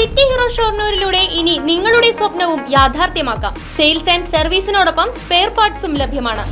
City hero ഷോർണൂരിലൂടെ ഇനി നിങ്ങളുടെ സ്വപ്നവും യാഥാർത്ഥ്യമാക്കാം. സെയിൽസ് ആൻഡ് സർവീസിനോടൊപ്പം സ്പെയർ പാർട്സും ലഭ്യമാണ്.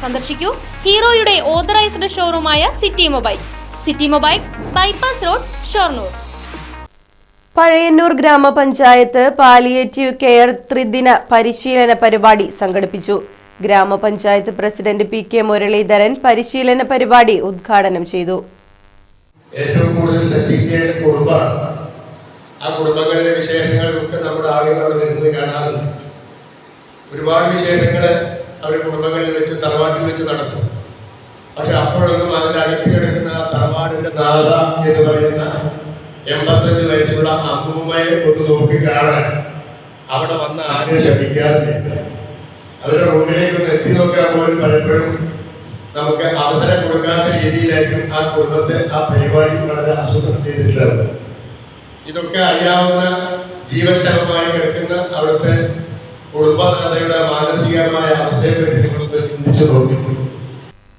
സന്ദർശിക്കൂ ഹീറോയുടെ authorised ഷോറൂമായ city mobiles. City mobiles bypass road Shoranur. Pazhayannur ഗ്രാമപഞ്ചായത്ത് പാലിയേറ്റീവ് കെയർ ത്രിദിന പരിശീലന പരിപാടി സംഘടിപ്പിച്ചു. ഗ്രാമപഞ്ചായത്ത് പ്രസിഡന്റ് പി കെ മുരളീധരൻ പരിശീലന പരിപാടി ഉദ്ഘാടനം ചെയ്തു. ഏറ്റവും കൂടുതൽ ശ്രദ്ധിക്കേണ്ട കുടുംബമാണ്. ആ കുടുംബങ്ങളിലെ വിശേഷങ്ങളൊക്കെ നമ്മുടെ ആളുകളോട് വരുന്നത് കാണാറുണ്ട്. ഒരുപാട് വിശേഷങ്ങൾ അവർ കുടുംബങ്ങളിൽ വെച്ച് തറവാട്ടിൽ വെച്ച് നടത്തും. പക്ഷെ അപ്പോഴൊന്നും അടുത്ത് കിടക്കുന്ന ആ തറവാടിന്റെ നാഥ എന്ന് പറയുന്ന എൺപത്തഞ്ച് വയസ്സുള്ള അമ്മൂമ്മയെ ഒന്ന് നോക്കി കാണാൻ അവിടെ വന്ന് ആരും ശ്രമിക്കാറില്ല അവരുടെ റൂമിലേക്ക് ഒന്ന് എത്തി നോക്കാൻ പോലും പലപ്പോഴും നമുക്ക് അവസരം കൊടുക്കാത്ത രീതിയിലായിരിക്കും ആ കുടുംബത്തെ ആ പരിപാടി വളരെ ആസൂത്രണം ചെയ്തിട്ടുള്ളത് ഇതൊക്കെ അറിയാവുന്ന ജീവക്ഷമമായി കിടക്കുന്ന അവിടുത്തെ കുടുംബനാഥയുടെ മാനസികമായ അവസ്ഥയെ പറ്റി നിങ്ങളൊന്ന് ചിന്തിച്ചു നോക്കിയിട്ടുണ്ട്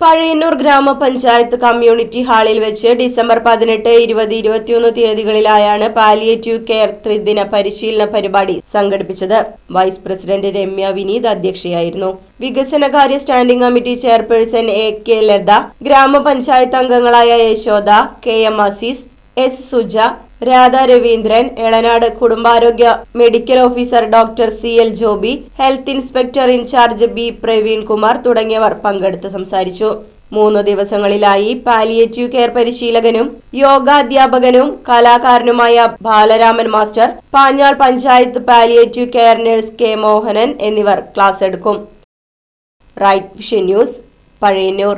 പഴയന്നൂർ ഗ്രാമപഞ്ചായത്ത് കമ്മ്യൂണിറ്റി ഹാളിൽ വെച്ച് ഡിസംബർ പതിനെട്ട് ഇരുപത് ഇരുപത്തിയൊന്ന് തീയതികളിലായാണ് പാലിയേറ്റീവ് കെയർ ത്രിദിന പരിശീലന പരിപാടി സംഘടിപ്പിച്ചത്. വൈസ് പ്രസിഡന്റ് രമ്യ വിനീത് അധ്യക്ഷയായിരുന്നു. വികസനകാര്യ standing committee chairperson A K Latha ഗ്രാമപഞ്ചായത്ത് അംഗങ്ങളായ Yashoda K M Azeez S Suja Radha Raveendran Elanad കുടുംബാരോഗ്യ medical officer doctor C L Joby health inspector in charge B Praveen Kumar തുടങ്ങിയവർ പങ്കെടുത്ത് സംസാരിച്ചു. മൂന്ന് ദിവസങ്ങളിലായി പാലിയേറ്റീവ് കെയർ പരിശീലകനും യോഗാധ്യാപകനും കലാകാരനുമായ Balaraman master Panjal panchayat palliative care nurse K Mohanan എന്നിവർ class എടുക്കും. Right vision news Pazhayannur.